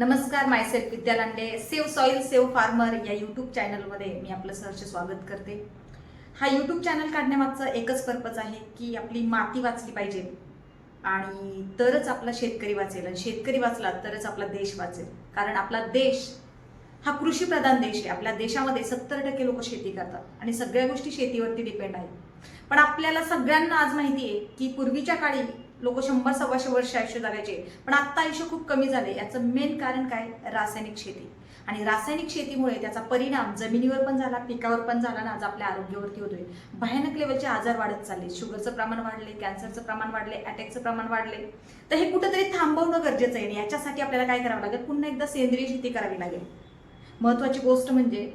नमस्कार myself Vidya Lande save soil save farmer या YouTube चॅनलमध्ये मी आपलं सहर्ष स्वागत करते. हा यूट्यूब चॅनल काढण्यामागचं एकच पर्पज आहे की आपली माती वाचली पाहिजे. आणि तरच आपला शेतकरी वाचेल आणि शेतकरी वाचला तरच आपला देश वाचेल. कारण आपला देश हा कृषीप्रधान देश आहे. आपल्या देशामध्ये सत्तर टक्के लोक शेती करतात आणि सगळ्या गोष्टी शेतीवरती डिपेंड आहेत. पण आपल्याला सगळ्यांना आज माहिती आहे की पूर्वीच्या काळी लोक शंभर सव्वाशे वर्ष आयुष्य जगायचे. पण आत्ता आयुष्य खूप कमी झाले. याचं मेन कारण काय? रासायनिक शेती. आणि रासायनिक शेतीमुळे त्याचा परिणाम जमिनीवर पण झाला पिकावर पण झाला ना आज आपल्या आरोग्यावरती होतोय. भयानक लेवलचे आजार वाढत चालले. शुगरचं प्रमाण वाढले कॅन्सरचं प्रमाण वाढले अटॅकचं प्रमाण वाढले. तर हे कुठंतरी थांबवणं गरजेचं आहे. आणि याच्यासाठी आपल्याला काय करावं लागेल? पुन्हा एकदा सेंद्रिय शेती करावी लागेल. महत्वाची गोष्ट म्हणजे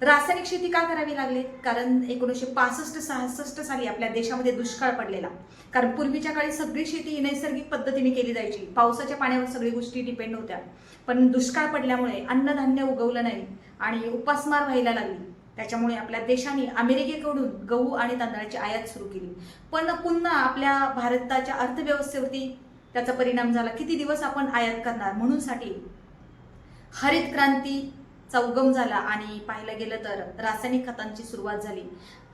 रासायनिक शेती का करावी लागली? कारण एकोणीसशे पासष्ट सहासष्ट साली आपल्या देशामध्ये दुष्काळ पडलेला. कारण पूर्वीच्या काळी सगळी शेती ही नैसर्गिक पद्धतीने केली जायची. पावसाच्या पाण्यावर सगळी गोष्टी डिपेंड होत्या. पण दुष्काळ पडल्यामुळे अन्नधान्य उगवलं नाही आणि उपासमार व्हायला लागली. त्याच्यामुळे आपल्या देशाने अमेरिकेकडून गहू आणि तांदळाची आयात सुरू केली. पण पुन्हा आपल्या भारताच्या अर्थव्यवस्थेवरती त्याचा परिणाम झाला. किती दिवस आपण आयात करणार? म्हणूनसाठी हरित क्रांती उगम झाला आणि पाहायला गेलं तर रासायनिक खतांची सुरुवात झाली.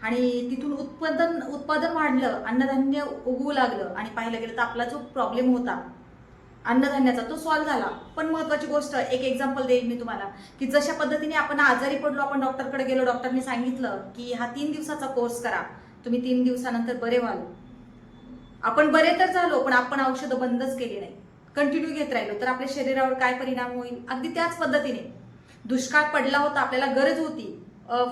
आणि तिथून उत्पादन उत्पादन वाढलं अन्नधान्य उगवू लागलं आणि पाहायला गेलं तर आपला जो प्रॉब्लेम होता अन्नधान्याचा तो सॉल्व्ह झाला. पण महत्वाची गोष्ट एक एक्झाम्पल देईन मी तुम्हाला की जशा पद्धतीने आपण आजारी पडलो आपण डॉक्टरकडे गेलो डॉक्टरने सांगितलं की हा तीन दिवसाचा कोर्स करा. तुम्ही तीन दिवसानंतर बरे व्हाल. आपण बरे तर झालो पण आपण औषधं बंदच केली नाही. कंटिन्यू घेत राहिलो तर आपल्या शरीरावर काय परिणाम होईल? अगदी त्याच पद्धतीने. दुष्काळ पडला होता आपल्याला गरज होती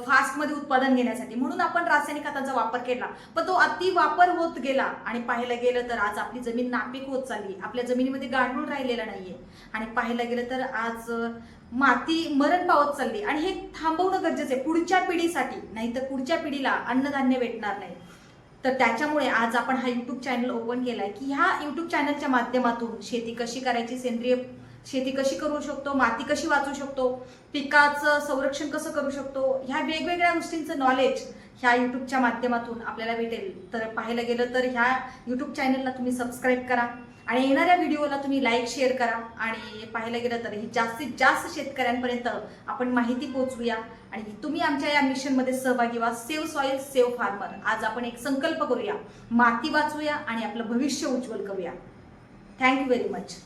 फास्टमध्ये उत्पादन घेण्यासाठी. म्हणून आपण रासायनिक खतांचा वापर केला. पण तो अति वापर होत गेला आणि पाहायला गेलं तर आज आपली जमीन नापीक होत चालली. आपल्या जमिनीमध्ये गांडूळ राहिलेला नाहीये. आणि पाहायला गेलं तर आज माती मरण पावत चालली. आणि हे थांबवणं गरजेचं आहे. पुढच्या पिढीसाठी नाही तर पुढच्या पिढीला अन्नधान्य भेटणार नाही. तर त्याच्यामुळे आज आपण हा युट्यूब चॅनल ओपन केलाय की ह्या युट्यूब चॅनलच्या माध्यमातून शेती कशी करायची सेंद्रिय शेती कशी करू शकतो माती कशी वाचू शकतो पिकाचं संरक्षण कसं करू शकतो ह्या वेगवेगळ्या गोष्टींचं नॉलेज ह्या युट्यूबच्या माध्यमातून आपल्याला भेटेल. तर पाहायला गेलं तर ह्या युट्यूब चॅनलला तुम्ही सबस्क्राईब करा आणि येणाऱ्या व्हिडिओला तुम्ही लाईक शेअर करा. आणि पाहायला गेलं तर ही जास्तीत जास्त शेतकऱ्यांपर्यंत आपण माहिती पोहोचवूया. आणि तुम्ही आमच्या या मिशनमध्ये सहभागी व्हा. सेव्ह सॉइल सेव्ह फार्मर आज आपण एक संकल्प करूया. माती वाचूया आणि आपलं भविष्य उज्ज्वल करूया. Thank you very much